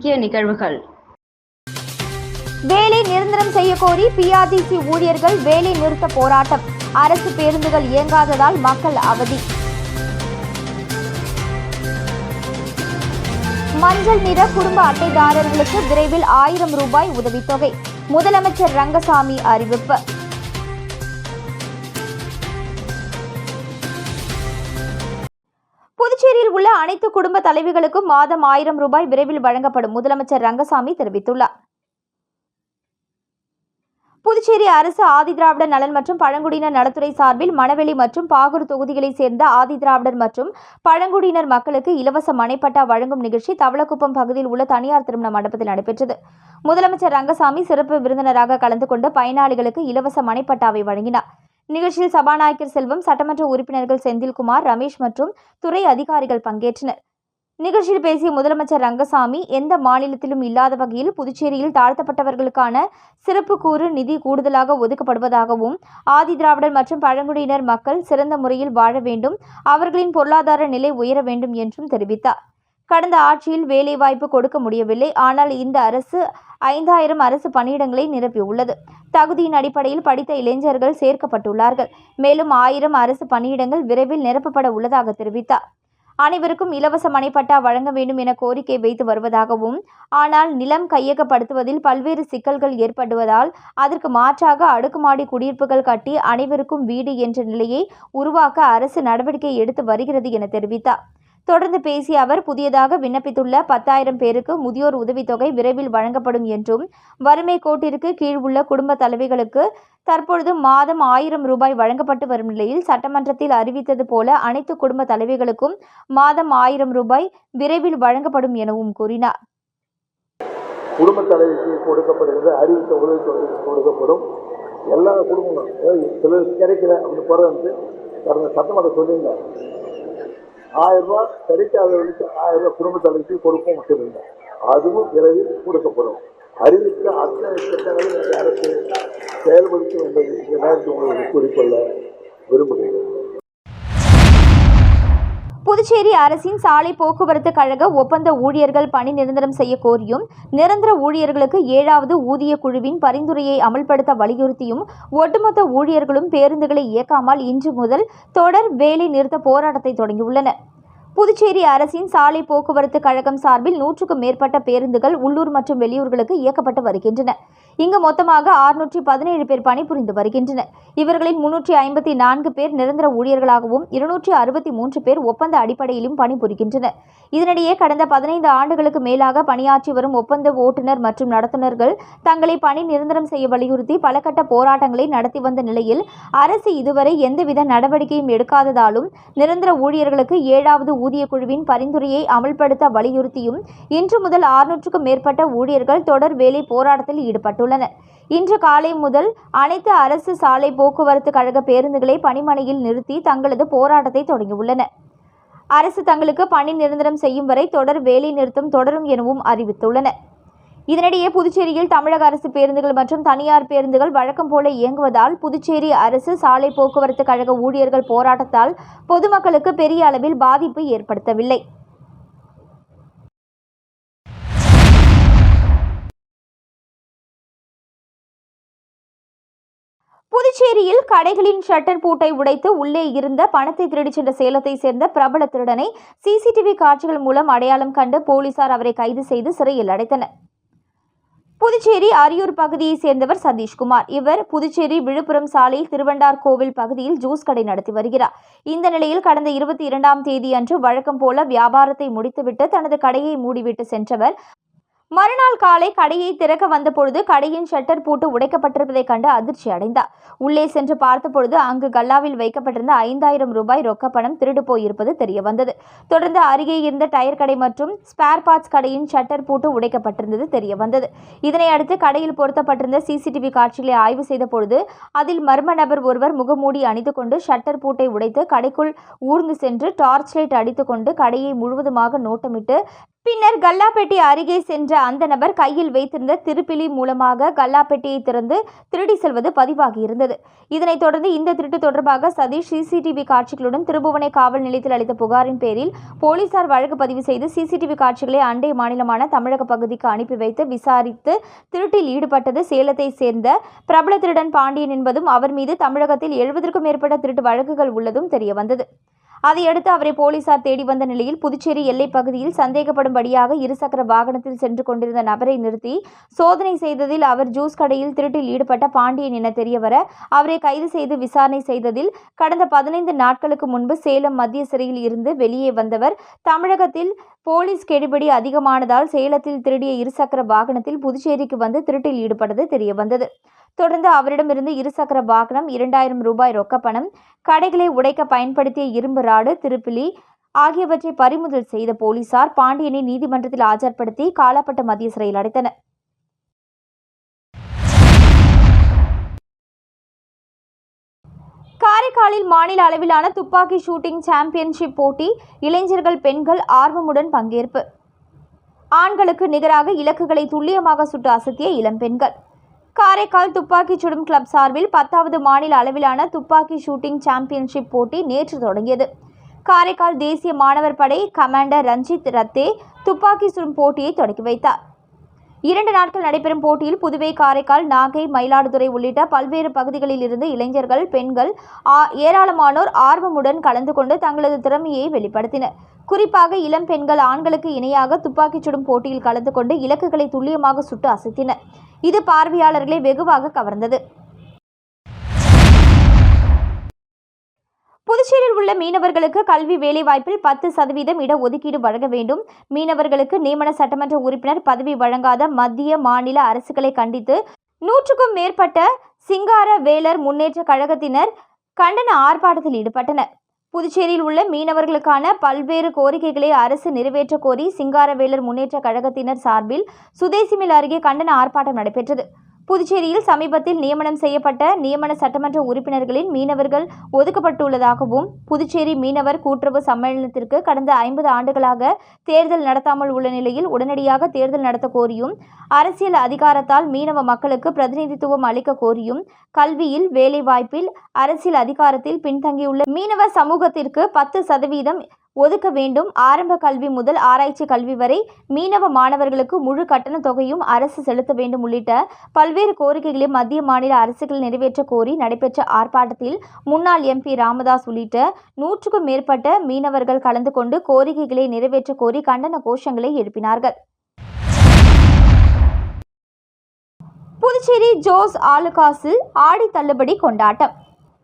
முக்கிய நிகழ்வுகள். வேலை நிரந்தரம் செய்ய கோரி பிஆர்டிசி ஊழியர்கள் வேலை நிறுத்த போராட்டம். அரசு பேருந்துகள் இயங்காததால் மக்கள் அவதி. மஞ்சள் நிற குடும்ப அட்டைதாரர்களுக்கு விரைவில் ஆயிரம் ரூபாய் உதவித்தொகை. முதலமைச்சர் ரங்கசாமி அறிவிப்பு. அனைத்து குடும்ப தலைவிகளுக்கும் மாதம் ஆயிரம் ரூபாய் விரைவில் வழங்கப்படும். முதலமைச்சர் ரங்கசாமி தெரிவித்துள்ளார். புதுச்சேரி அரசு ஆதிதிராவிடர் நலன் மற்றும் பழங்குடியினர் நலத்துறை சார்பில் மணவெளி மற்றும் பாகூர் தொகுதிகளைச் சேர்ந்த ஆதிதிராவிடர் மற்றும் பழங்குடியினர் மக்களுக்கு இலவச மனைப்பட்டா வழங்கும் நிகழ்ச்சி தவளக்குப்பம் பகுதியில் உள்ள தனியார் திருமண மண்டபத்தில் நடைபெற்றது. முதலமைச்சர் ரங்கசாமி சிறப்பு விருந்தினராக கலந்து கொண்டு பயனாளிகளுக்கு இலவச மனைப்பட்டாவை வழங்கினார். நிகழ்ச்சியில் சபாநாயகர் செல்வம் சட்டமன்ற உறுப்பினர்கள் செந்தில்குமார் ரமேஷ் மற்றும் துறை அதிகாரிகள் பங்கேற்றனர். நிகழ்ச்சியில் பேசிய முதலமைச்சர் ரங்கசாமி எந்த மாநிலத்திலும் இல்லாத வகையில் புதுச்சேரியில் தாழ்த்தப்பட்டவர்களுக்கான சிறப்பு கூறு நிதி கூடுதலாக ஒதுக்கப்படுவதாகவும் ஆதி திராவிடர் மற்றும் பழங்குடியினர் மக்கள் சிறந்த முறையில் வாழ வேண்டும் அவர்களின் பொருளாதார நிலை உயர வேண்டும் என்றும் தெரிவித்தார். கடந்த ஆட்சியில் வேலைவாய்ப்பு கொடுக்க முடியவில்லை. ஆனால் இந்த அரசு ஐந்தாயிரம் அரசு பணியிடங்களை நிரப்பியுள்ளது. தகுதியின் அடிப்படையில் படித்த இளைஞர்கள் சேர்க்கப்பட்டுள்ளார்கள். மேலும் ஆயிரம் அரசு பணியிடங்கள் விரைவில் நிரப்பப்பட உள்ளதாக தெரிவித்தார். அனைவருக்கும் இலவச மனைப்பட்டா வழங்க வேண்டும் என கோரிக்கை வைத்து வருவதாகவும் ஆனால் நிலம் கையகப்படுத்துவதில் பல்வேறு சிக்கல்கள் ஏற்படுவதால் அதற்கு மாற்றாக அடுக்குமாடி குடியிருப்புகள் கட்டி அனைவருக்கும் வீடு என்ற நிலையை உருவாக்க அரசு நடவடிக்கை எடுத்து வருகிறது என தெரிவித்தார். தொடர்ந்து பேசிய அவர் புதியதாக விண்ணப்பித்துள்ள பத்தாயிரம் பேருக்கு முதியோர் உதவித்தொகை விரைவில் வழங்கப்படும் என்றும் வறுமை கோட்டிற்கு கீழ் உள்ள குடும்ப தலைவிகளுக்கு தற்பொழுது மாதம் ஆயிரம் ரூபாய் வழங்கப்பட்டு வரும் நிலையில் சட்டமன்றத்தில் அறிவித்தது போல அனைத்து குடும்ப தலைவிகளுக்கும் மாதம் ஆயிரம் ரூபாய் விரைவில் வழங்கப்படும் எனவும் கூறினார். குடும்ப தலைவிக்கு கொடுக்கப்படுகிறது அறிவித்த உதவித்தொகை கொடுக்கப்படும் எல்லா குடும்பங்களும் சிலருக்கு கிடைக்கல அப்படின்னு குறை வந்து கடந்த சட்டமன்ற சொல்லியிருந்தார். ஆயிரம் ரூபாய் கிடைக்காதவர்களுக்கு ஆயிரம் ரூபாய் குடும்ப தலைவிக்கு கொடுப்போம் சொல்லியிருந்தார் அதுவும் விரைவில் கொடுக்கப்படும். அறிவித்த அத்தனை திட்டங்களும் அரசு செயல்படுத்தும் என்பதை இந்த நேரத்தில் உங்களுக்கு குறிப்பிட விரும்புகிறேன். புதுச்சேரி அரசின் சாலை போக்குவரத்து கழக ஒப்பந்த ஊழியர்கள் பணி நிரந்தரம் செய்ய கோரியும் நிரந்தர ஊழியர்களுக்கு ஏழாவது ஊதிய குழுவின் பரிந்துரையை அமல்படுத்த வலியுறுத்தியும் ஒட்டுமொத்த ஊழியர்களும் பேருந்துகளை இயக்காமல் இன்று முதல் தொடர் வேலை நிறுத்த போராட்டத்தை தொடங்கியுள்ளனர். புதுச்சேரி அரசின் சாலை போக்குவரத்து கழகம் சார்பில் நூற்றுக்கும் மேற்பட்ட பேருந்துகள் உள்ளூர் மற்றும் வெளியூர்களுக்கு இயக்கப்பட்டு வருகின்றன. இங்கு மொத்தமாக ஆறுநூற்றி பதினேழு பேர் பணிபுரிந்து வருகின்றனர். இவர்களில் முன்னூற்றி ஐம்பத்தி நான்கு பேர் நிரந்தர ஊழியர்களாகவும் இருநூற்றி அறுபத்தி மூன்று பேர் ஒப்பந்த அடிப்படையிலும் பணிபுரிகின்றனர். இதனிடையே கடந்த பதினைந்து ஆண்டுகளுக்கு மேலாக பணியாற்றி வரும் ஒப்பந்த ஓட்டுநர் மற்றும் நடத்துனர்கள் தங்களை பணி நிரந்தரம் செய்ய வலியுறுத்தி பல கட்ட போராட்டங்களை நடத்தி வந்த நிலையில் அரசு இதுவரை எந்தவித நடவடிக்கையும் எடுக்காததாலும் நிரந்தர ஊழியர்களுக்கு ஏழாவது ஊதிய குழுவின் பரிந்துரையை அமல்படுத்த வலியுறுத்தியும் இன்று முதல் ஆறுநூற்றுக்கும் மேற்பட்ட ஊழியர்கள் தொடர் வேலை போராட்டத்தில் ஈடுபட்டுள்ளனர். இன்று காலை முதல் அனைத்து அரசு சாலை போக்குவரத்து கழக பேருந்துகளை பணிமனையில் நிறுத்தி தங்களது போராட்டத்தை தொடங்கியுள்ளனர். அரசு தங்களுக்கு பணி நிரந்தரம் செய்யும் வரை தொடர் வேலை நிறுத்தம் தொடரும் எனவும் அறிவித்துள்ளனர். இதனிடையே புதுச்சேரியில் தமிழக அரசு பேருந்துகள் மற்றும் தனியார் பேருந்துகள் வழக்கம் போல இயங்குவதால் புதுச்சேரி அரசு சாலை போக்குவரத்து கழக ஊழியர்கள் போராட்டத்தால் பொதுமக்களுக்கு பெரிய அளவில் பாதிப்பு ஏற்படுத்தவில்லை. புதுச்சேரியில் கடைகளின் ஷட்டர் பூட்டை உடைத்து உள்ளே இருந்த பணத்தை திருடிச் சென்ற சேலத்தை சேர்ந்த பிரபல திருடனை சிசிடிவி காட்சிகள் மூலம் அடையாளம் கண்டு போலீசார் அவரை கைது செய்து சிறையில் அடைத்தனர். புதுச்சேரி அரியூர் பகுதியைச் சேர்ந்தவர் சதீஷ்குமார். இவர் புதுச்சேரி விழுப்புரம் சாலையில் திருவண்டார் கோவில் பகுதியில் ஜூஸ் கடை நடத்தி வருகிறார். இந்த நிலையில் கடந்த இருபத்தி இரண்டாம் தேதி அன்று வழக்கம் போல வியாபாரத்தை முடித்துவிட்டு தனது கடையை மூடிவிட்டு சென்றவர் மறுநாள் காலை கடையை திறக்க வந்தபொழுது கடையின் ஷட்டர் பூட்டு உடைக்கப்பட்டிருப்பதைக் கண்டு அதிர்ச்சி அடைந்தார். உள்ளே சென்று பார்த்தபொழுது அங்கு கல்லாவில் வைக்கப்பட்டிருந்த ஐந்தாயிரம் ரூபாய் ரொக்க பணம் திருடு போயிருப்பது தெரிய வந்தது தொடர்ந்து அருகே இருந்த டயர் கடை மற்றும் ஸ்பேர் பார்ட்ஸ் கடையின் ஷட்டர் பூட்டு உடைக்கப்பட்டிருந்தது தெரிய வந்தது இதனை அடுத்து கடையில் பொருத்தப்பட்டிருந்த சிசிடிவி காட்சிகளை ஆய்வு செய்த பொழுது அதில் மர்ம நபர் ஒருவர் முகமூடி அணிந்து கொண்டு ஷட்டர் பூட்டை உடைத்து கடைக்குள் ஊர்ந்து சென்று டார்ச் லைட் அடித்துக்கொண்டு கடையை முழுவதுமாக நோட்டமிட்டு பின்னர் கல்லாப்பேட்டை அருகே சென்ற அந்த நபர் கையில் வைத்திருந்த திருப்பிலி மூலமாக கல்லாப்பேட்டையை திறந்து திருடி செல்வது பதிவாகியிருந்தது. இதனைத் தொடர்ந்து இந்த திருட்டு தொடர்பாக சதீஷ் சிசிடிவி காட்சிகளுடன் திருபுவனை காவல் நிலையத்தில் அளித்த புகாரின் பேரில் போலீசார் வழக்கு பதிவு செய்து சிசிடிவி காட்சிகளை அண்டை மாநிலமான தமிழக பகுதிக்கு அனுப்பி வைத்து விசாரித்து திருட்டில் ஈடுபட்டது சேலத்தை சேர்ந்த பிரபல திருடன் பாண்டியன் என்பதும் அவர் மீது தமிழகத்தில் எழுபதற்கும் மேற்பட்ட திருட்டு வழக்குகள் உள்ளதும் தெரியவந்தது. அதையடுத்து அவரை போலீசார் தேடி வந்த நிலையில் புதுச்சேரி எல்லைப் பகுதியில் சந்தேகப்படும்படியாக இருசக்கர வாகனத்தில் சென்று கொண்டிருந்த நபரை நிறுத்தி சோதனை செய்ததில் அவர் ஜூஸ் கடையில் திருட்டில் ஈடுபட்ட பாண்டியன் என தெரியவர அவரை கைது செய்து விசாரணை செய்ததில் கடந்த பதினைந்து நாட்களுக்கு முன்பு சேலம் மத்திய சிறையில் இருந்து வெளியே வந்தவர். தமிழகத்தில் போலீஸ் கெடுபிடி அதிகமானதால் சேலத்தில் திருடிய இருசக்கர வாகனத்தில் புதுச்சேரிக்கு வந்து திருட்டில் ஈடுபட்டது தெரியவந்தது. தொடர்ந்து அவரிடமிருந்து இருசக்கர வாகனம் இரண்டாயிரம் ரூபாய் ரொக்கப்பணம் கடைகளை உடைக்க பயன்படுத்திய இரும்பு ராடு திருப்பிலி ஆகியவற்றை பறிமுதல் செய்த போலீசார் பாண்டியனை நீதிமன்றத்தில் ஆஜர்படுத்தி காலப்பட்ட மத்திய சிறையில் அடைத்தனர். காரைக்காலில் மாநில அளவிலான துப்பாக்கி ஷூட்டிங் சாம்பியன்ஷிப் போட்டி இளைஞர்கள் பெண்கள் ஆர்வமுடன் பங்கேற்பு. ஆண்களுக்கு நிகராக இலக்குகளை துல்லியமாக சுட்டு அசத்திய இளம்பெண்கள் காரைக்கால் துப்பாக்கி சுடும் கிளப் சார்பில் பத்தாவது மாநில அளவிலான துப்பாக்கி ஷூட்டிங் சாம்பியன்ஷிப் போட்டி நேற்று தொடங்கியது. காரைக்கால் தேசிய மாணவர் படை கமாண்டர் ரஞ்சித் ரத்தே துப்பாக்கி சுடும் போட்டியை தொடங்கி வைத்தார். இரண்டு நாட்கள் நடைபெறும் போட்டியில் புதுவை காரைக்கால் நாகை மயிலாடுதுறை உள்ளிட்ட பல்வேறு பகுதிகளில் இருந்து இளைஞர்கள் பெண்கள் ஆ- ஏராளமானோர் ஆர்வமுடன் கலந்து கொண்டு தங்களது திறமையை வெளிப்படுத்தினர். குறிப்பாக இளம் பெண்கள் ஆண்களுக்கு இணையாக துப்பாக்கிச் சுடும் போட்டியில் கலந்து கொண்டு இலக்குகளை துல்லியமாக சுட்டு அசைத்தினர். இது பார்வையாளர்களை வெகுவாக கவர்ந்தது. புதுச்சேரியில் உள்ள மீனவர்களுக்கு கல்வி வேலைவாய்ப்பில் பத்து சதவீதம் இடஒதுக்கீடு வழங்க வேண்டும். மீனவர்களுக்கு நியமன சட்டமன்ற உறுப்பினர் பதவி வழங்காத மத்திய மாநில அரசுகளை கண்டித்து நூற்றுக்கும் மேற்பட்ட சிங்கார வேலர் முன்னேற்ற கழகத்தினர் கண்டன ஆர்ப்பாட்டத்தில் ஈடுபட்டனர். புதுச்சேரியில் உள்ள மீனவர்களுக்கான பல்வேறு கோரிக்கைகளை அரசு நிறைவேற்ற கோரி சிங்காரவேலர் முன்னேற்ற கழகத்தினர் சார்பில் சுதேசிமில் அருகே கண்டன ஆர்ப்பாட்டம் நடைபெற்றது. புதுச்சேரியில் சமீபத்தில் நியமனம் செய்யப்பட்ட நியமன சட்டமன்ற உறுப்பினர்களின் மீனவர்கள் ஒதுக்கப்பட்டுள்ளதாகவும் புதுச்சேரி மீனவர் கூட்டுறவு சம்மேளனத்திற்கு கடந்த ஐம்பது ஆண்டுகளாக தேர்தல் நடத்தாமல் உள்ள நிலையில் உடனடியாக தேர்தல் நடத்த கோரியும் அரசியல் அதிகாரத்தால் மீனவ மக்களுக்கு பிரதிநிதித்துவம் அளிக்க கோரியும் கல்வியில் வேலைவாய்ப்பில் அரசியல் அதிகாரத்தில் பின்தங்கியுள்ள மீனவ சமூகத்திற்கு பத்து சதவீதம் ஒதுக்க வேண்டும். ஆரம்ப கல்வி முதல் ஆராய்ச்சி கல்வி வரை மீனவ மாணவர்களுக்கு முழு கட்டண தொகையும் அரசு செலுத்த வேண்டும் உள்ளிட்ட பல்வேறு கோரிக்கைகளை மத்திய மாநில அரசுகள் நிறைவேற்ற கோரி நடைபெற்ற ஆர்ப்பாட்டத்தில் முன்னாள் எம்பி ராமதாஸ் உள்ளிட்ட நூற்றுக்கும் மேற்பட்ட மீனவர்கள் கலந்து கொண்டு கோரிக்கைகளை நிறைவேற்ற கோரி கண்டன கோஷங்களை எழுப்பினார்கள். புதுச்சேரி ஜோஸ் ஆலுகாஸில் ஆடி தள்ளுபடி கொண்டாட்டம்.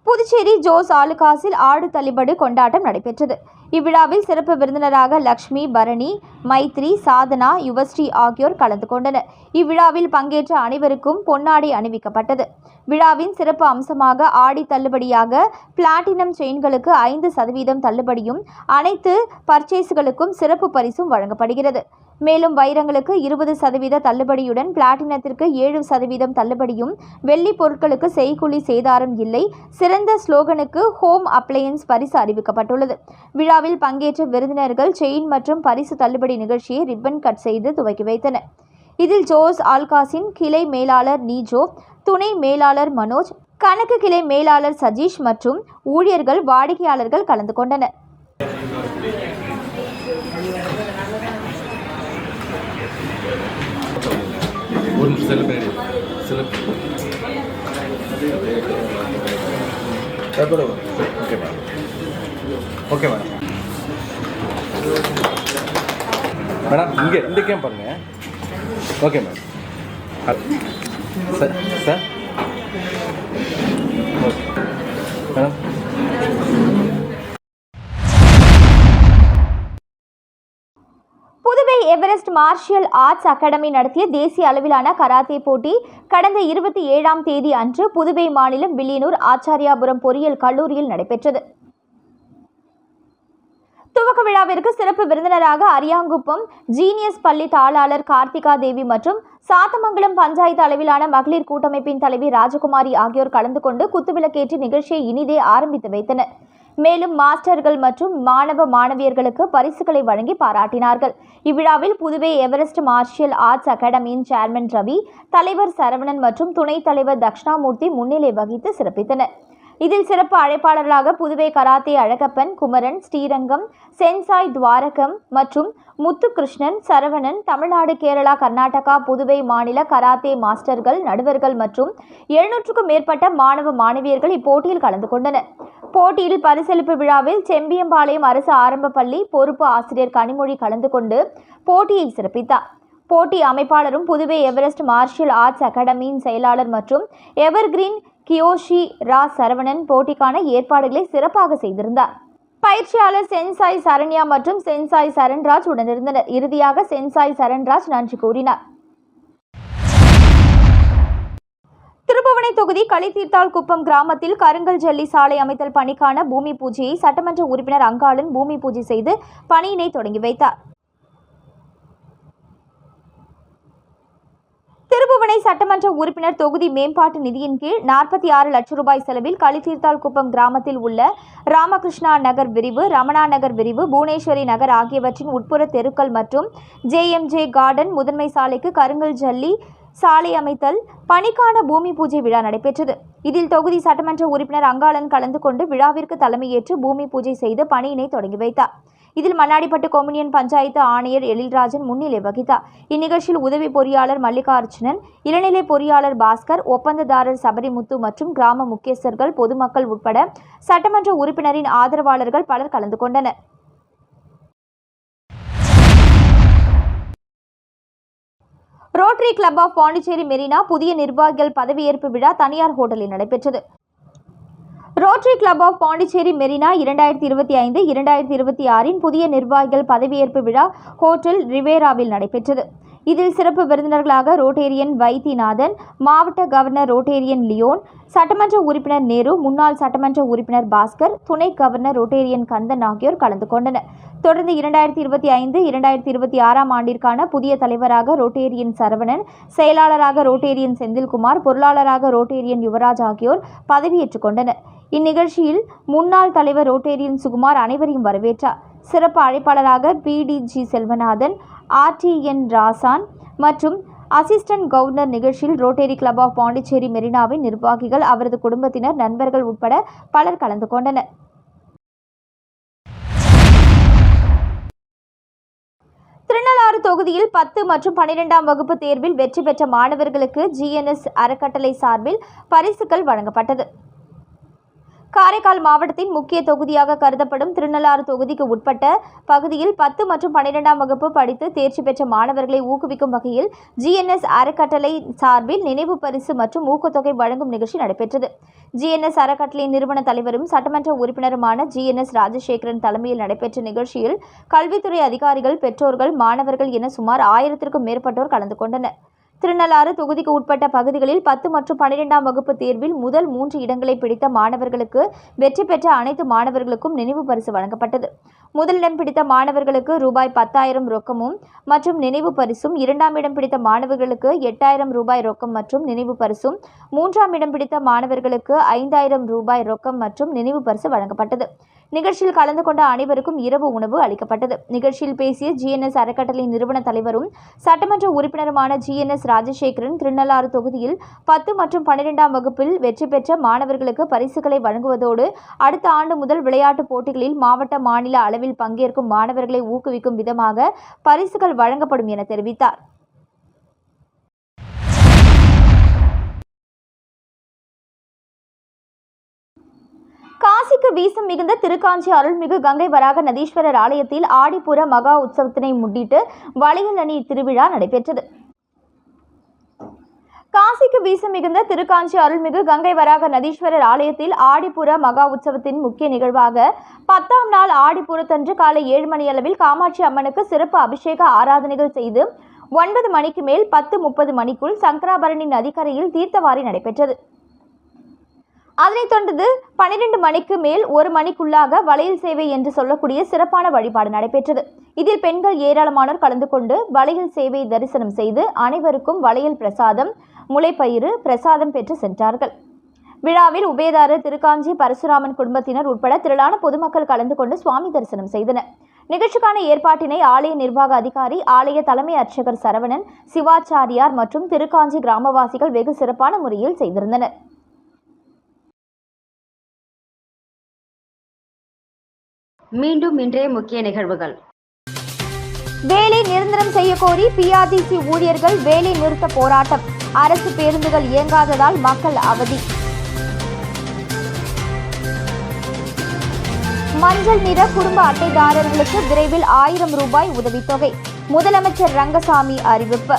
புதுச்சேரி ஜோஸ் ஆலுகாஸில் ஆடு தள்ளுபடி கொண்டாட்டம் நடைபெற்றது. இவ்விழாவில் சிறப்பு விருந்தினராக லக்ஷ்மி பரணி மைத்ரி சாதனா யுவஸ்ரீ ஆகியோர் கலந்து கொண்டனர். இவ்விழாவில் பங்கேற்ற அனைவருக்கும் பொன்னாடை அணிவிக்கப்பட்டது. விழாவின் சிறப்பு அம்சமாக ஆடி தள்ளுபடியாக பிளாட்டினம் செயின்களுக்கு ஐந்து சதவீதம் தள்ளுபடியும் அனைத்து பர்ச்சேஸ்களுக்கும் சிறப்பு பரிசும் வழங்கப்படுகிறது. மேலும் வைரங்களுக்கு இருபது சதவீத தள்ளுபடியுடன் பிளாட்டினத்திற்கு ஏழு சதவீதம் தள்ளுபடியும் வெள்ளி பொருட்களுக்கு செய்கூலி சேதாரம் இல்லை. சிறந்த ஸ்லோகனுக்கு ஹோம் அப்ளையன்ஸ் பரிசு அறிவிக்கப்பட்டுள்ளது. விழாவில் பங்கேற்ற விருந்தினர்கள் செயின் மற்றும் பரிசு தள்ளுபடி நிகழ்ச்சியை ரிப்பன் கட் செய்து துவக்கி வைத்தனர். இதில் ஜோஸ் ஆல்காஸின் கிளை மேலாளர் நீஜோ துணை மேலாளர் மனோஜ் கணக்கு கிளை மேலாளர் சஜீஷ் மற்றும் ஊழியர்கள் வாடிக்கையாளர்கள் கலந்து கொண்டனர். ஒரு சில பேர் சில எவ்வளவு okay madam okay madam madam இங்கே இந்த கேம் பாருங்க. Okay madam sir sir Puduvai martial arts academy நடத்திய தேசிய அளவிலான கராத்தே போட்டி கடந்த இருபத்தி ஏழாம் தேதி அன்று புதுவை மாநிலம் வில்லியனூர் ஆச்சாரியாபுரம் பொறியியல் கல்லூரியில் நடைபெற்றது. துவக்க விழாவிற்கு சிறப்பு விருந்தினராக அரியாங்குப்பம் ஜீனியஸ் பள்ளி தாளாளர் கார்த்திகா தேவி மற்றும் சாத்தமங்கலம் பஞ்சாயத்து அளவிலான மகளிர் கூட்டமைப்பின் தலைவி ராஜகுமாரி ஆகியோர் கலந்து கொண்டு குத்துவிளக்கேற்றி நிகழ்ச்சியை இனிதே ஆரம்பித்து வைத்தனர். மேலும் மாஸ்டர்கள் மற்றும் மாணவ மாணவியர்களுக்கு பரிசுகளை வழங்கி பாராட்டினார்கள். இவ்விழாவில் புதுவை எவரெஸ்ட் மார்ஷியல் ஆர்ட்ஸ் அகாடமியின் சேர்மன் ரவி தலைவர் சரவணன் மற்றும் துணைத் தலைவர் தக்ஷணாமூர்த்தி முன்னிலை வகித்து சிறப்பித்தனர். இதில் சிறப்பு அழைப்பாளர்களாக புதுவை கராத்தே அழகப்பன் குமரன் ஸ்ரீரங்கம் சென்சாய் துவாரகம் மற்றும் முத்துகிருஷ்ணன் சரவணன் தமிழ்நாடு கேரளா கர்நாடகா புதுவை மாநில கராத்தே மாஸ்டர்கள் நடுவர்கள் மற்றும் எழுநூற்றுக்கும் மேற்பட்ட மாணவ மாணவியர்கள் இப்போட்டியில் கலந்து கொண்டனர். போட்டியில் பரிசளிப்பு விழாவில் செம்பியம்பாளையம் அரசு ஆரம்ப பள்ளி பொறுப்பு ஆசிரியர் கனிமொழி கலந்து கொண்டு போட்டியை சிறப்பித்தார். போட்டி அமைப்பாளரும் புதுவை எவரெஸ்ட் மார்ஷியல் ஆர்ட்ஸ் அகாடமியின் செயலாளர் மற்றும் எவர்கிரீன் கியோஷி ரா சரவணன் போட்டிக்கான ஏற்பாடுகளை சிறப்பாக செய்திருந்தார். பயிற்சியாளர் சென்சாய் சரண்யா மற்றும் சென்சாய் சரண்ராஜ் உடனிருந்தனர். இறுதியாக சென்சாய் சரண்ராஜ் நன்றி கூறினார். திருபுவனை தொகுதி களித்தீர்த்தால் குப்பம் கிராமத்தில் கருங்கல் ஜல்லி சாலை அமைத்தல் பணிக்கான பூமி பூஜையை சட்டமன்ற உறுப்பினர் அங்காளன் பூமி பூஜை செய்து பணியினை தொடங்கி வைத்தார். திருபுவனை சட்டமன்ற உறுப்பினர் தொகுதி மேம்பாட்டு நிதியின் கீழ் நாற்பத்தி ஆறு லட்சம் ரூபாய் செலவில் களித்தீர்த்தால் குப்பம் கிராமத்தில் உள்ள ராமகிருஷ்ணா நகர் விரிவு ரமணா நகர் விரிவு புவனேஸ்வரி நகர் ஆகியவற்றின் உட்புற தெருக்கள் மற்றும் ஜேஎம்ஜே கார்டன் முதன்மை சாலைக்கு கருங்கல் ஜல்லி சாலை அமைத்தல் பணிக்கான பூமி பூஜை விழா நடைபெற்றது. இதில் தொகுதி சட்டமன்ற உறுப்பினர் அங்காளன் கலந்து கொண்டு விழாவிற்கு தலைமையேற்று பூமி பூஜை செய்து பணியினை தொடங்கி வைத்தார். இதில் மண்ணாடிப்பட்டு கொம்யூனியன் பஞ்சாயத்து ஆணையர் எழில்ராஜன் முன்னிலை வகித்தார். இந்நிகழ்ச்சியில் உதவி பொறியாளர் மல்லிகார்ஜுனன் இளநிலை பொறியாளர் பாஸ்கர் ஒப்பந்ததாரர் சபரிமுத்து மற்றும் கிராம முக்கியஸ்தர்கள் பொதுமக்கள் உட்பட சட்டமன்ற உறுப்பினரின் ஆதரவாளர்கள் பலர் கலந்து கொண்டனர். Rotary club of Pondicherry Marina புதிய நிர்வாகிகள் பதவியேற்பு விழா தனியார் ஹோட்டலில் நடைபெற்றது. Rotary club of Pondicherry Marina இரண்டாயிரத்தி இருபத்தி ஐந்து இரண்டாயிரத்தி இருபத்தி ஆறின் புதிய நிர்வாகிகள் பதவியேற்பு விழா ஹோட்டல் ரிவேராவில் நடைபெற்றது. இதில் சிறப்பு விருந்தினர்களாக ரோட்டேரியன் வைத்தியநாதன் மாவட்ட கவர்னர் ரோட்டேரியன் லியோன் சட்டமன்ற உறுப்பினர் நேரு முன்னாள் சட்டமன்ற உறுப்பினர் பாஸ்கர் துணை கவர்னர் ரோட்டேரியன் கந்தன் ஆகியோர் கலந்து கொண்டனர். தொடர்ந்து இரண்டாயிரத்தி இருபத்தி ஐந்து இரண்டாயிரத்தி இருபத்தி ஆறாம் ஆண்டிற்கான புதிய தலைவராக ரோட்டேரியன் சரவணன் செயலாளராக ரோட்டேரியன் செந்தில்குமார் பொருளாளராக ரோட்டேரியன் யுவராஜ் ஆகியோர் பதவியேற்றுக் கொண்டனர். இந்நிகழ்ச்சியில் முன்னாள் தலைவர் ரோட்டேரியன் சுகுமார் அனைவரையும் வரவேற்றார். சிறப்பு அழைப்பாளராக பிடிஜி செல்வநாதன் ஆர்டிஎன் ராசான் மற்றும் அசிஸ்டன்ட் கவர்னர் நிகழ்ச்சியில் ரோட்டரி கிளப் ஆஃப் பாண்டிச்சேரி மெரினாவின் நிர்வாகிகள் அவரது குடும்பத்தினர் நண்பர்கள் உட்பட பலர் கலந்து கொண்டனர். திருநள்ளாறு தொகுதியில் பத்து மற்றும் பன்னிரெண்டாம் வகுப்பு தேர்வில் வெற்றி பெற்ற மாணவர்களுக்கு ஜிஎன்எஸ் அறக்கட்டளை சார்பில் பரிசுகள் வழங்கப்பட்டது. காரைக்கால் மாவட்டத்தின் முக்கிய தொகுதியாக கருதப்படும் திருநள்ளாறு தொகுதிக்கு உட்பட்ட பகுதியில் பத்து மற்றும் பன்னிரெண்டாம் வகுப்பு படித்து தேர்ச்சி பெற்ற மாணவர்களை ஊக்குவிக்கும் வகையில் ஜிஎன்எஸ் அறக்கட்டளை சார்பில் நினைவு பரிசு மற்றும் ஊக்கத்தொகை வழங்கும் நிகழ்ச்சி நடைபெற்றது. ஜிஎன்எஸ் அறக்கட்டளை நிறுவன தலைவரும் சட்டமன்ற உறுப்பினருமான ஜிஎன்எஸ் ராஜசேகரன் தலைமையில் நடைபெற்ற நிகழ்ச்சியில் கல்வித்துறை அதிகாரிகள் பெற்றோர்கள் மாணவர்கள் என சுமார் ஆயிரத்திற்கும் மேற்பட்டோர் கலந்து கொண்டனர். திருநள்ளாறு தொகுதிக்கு உட்பட்ட பகுதிகளில் பத்து மற்றும் பன்னிரெண்டாம் வகுப்பு தேர்வில் முதல் மூன்று இடங்களை பிடித்த மாணவர்களுக்கு வெற்றி பெற்ற அனைத்து மாணவர்களுக்கும் நினைவு பரிசு வழங்கப்பட்டது. முதலிடம் பிடித்த மாணவர்களுக்கு ரூபாய் பத்தாயிரம் ரொக்கமும் மற்றும் நினைவு பரிசும் இரண்டாம் இடம் பிடித்த மாணவர்களுக்கு எட்டாயிரம் ரூபாய் ரொக்கம் மற்றும் நினைவு பரிசும் மூன்றாம் இடம் பிடித்த மாணவர்களுக்கு ஐந்தாயிரம் ரூபாய் ரொக்கம் மற்றும் நினைவு பரிசு வழங்கப்பட்டது. நிகழ்ச்சியில் கலந்து கொண்ட அனைவருக்கும் இரவு உணவு அளிக்கப்பட்டது. நிகழ்ச்சியில் பேசிய ஜிஎன்எஸ் அறக்கட்டளை நிறுவன தலைவரும் சட்டமன்ற உறுப்பினருமான ஜிஎன்எஸ் ராஜசேகரன் திருநள்ளாறு தொகுதியில் பத்து மற்றும் பன்னிரெண்டாம் வகுப்பில் வெற்றி பெற்ற மாணவர்களுக்கு பரிசுகளை வழங்குவதோடு அடுத்த ஆண்டு முதல் விளையாட்டுப் போட்டிகளில் மாவட்ட மாநில அளவில் பங்கேற்கும் மாணவர்களை ஊக்குவிக்கும் விதமாக பரிசுகள் வழங்கப்படும் என தெரிவித்தார். காசிக்கு வீசம் மிகுந்த திருக்காஞ்சி அருள்மிகு கங்கை வராக நதீஸ்வரர் ஆலயத்தில் ஆடிப்புற மகா உற்சவத்தினை முன்னிட்டு வளையல் அணி திருவிழா நடைபெற்றது. காசிக்கு வீசம் மிகுந்த திருக்காஞ்சி அருள்மிகு கங்கை வராக நதீஸ்வரர் ஆலயத்தில் ஆடிப்புற மகா உற்சவத்தின் முக்கிய நிகழ்வாக பத்தாம் நாள் ஆடிப்புறத்தன்று காலை ஏழு மணி அளவில் காமாட்சி அம்மனுக்கு சிறப்பு அபிஷேக ஆராதனைகள் செய்து ஒன்பது மணிக்கு மேல் பத்து முப்பது மணிக்குள் சங்கராபரணி நதிக்கரையில் தீர்த்தவாரி நடைபெற்றது. அதனைத் தொடர்ந்து பன்னிரண்டு மணிக்கு மேல் ஒரு மணிக்குள்ளாக வளையல் சேவை என்று சொல்லக்கூடிய சிறப்பான வழிபாடு நடைபெற்றது. இதில் பெண்கள் ஏராளமானோர் கலந்து கொண்டு வளையல் சேவை தரிசனம் செய்து அனைவருக்கும் வளையல் பிரசாதம் முளைப்பயிறு பிரசாதம் பெற்று சென்றார்கள். விழாவில் உபயதாரர் திருக்காஞ்சி பரசுராமன் குடும்பத்தினர் உட்பட திரளான பொதுமக்கள் கலந்து கொண்டு சுவாமி தரிசனம் செய்தனர். நிகழ்ச்சிக்கான ஏற்பாட்டினை ஆலய நிர்வாக அதிகாரி ஆலய தலைமை அர்ச்சகர் சரவணன் சிவாச்சாரியார் மற்றும் திருக்காஞ்சி கிராமவாசிகள் வெகு சிறப்பான முறையில் செய்திருந்தனர். மீண்டும் இன்றைய முக்கிய நிகழ்வுகள். வேலை நிரந்தரம் செய்ய கோரி பிஆர்டிசி ஊழியர்கள் வேலை நிறுத்த போராட்டம். அரசு பேருந்துகள் இயங்காததால் மக்கள் அவதி. மஞ்சள் நிற குடும்ப அட்டைதாரர்களுக்கு விரைவில் ஆயிரம் ரூபாய் உதவித்தொகை. முதலமைச்சர் ரங்கசாமி அறிவிப்பு.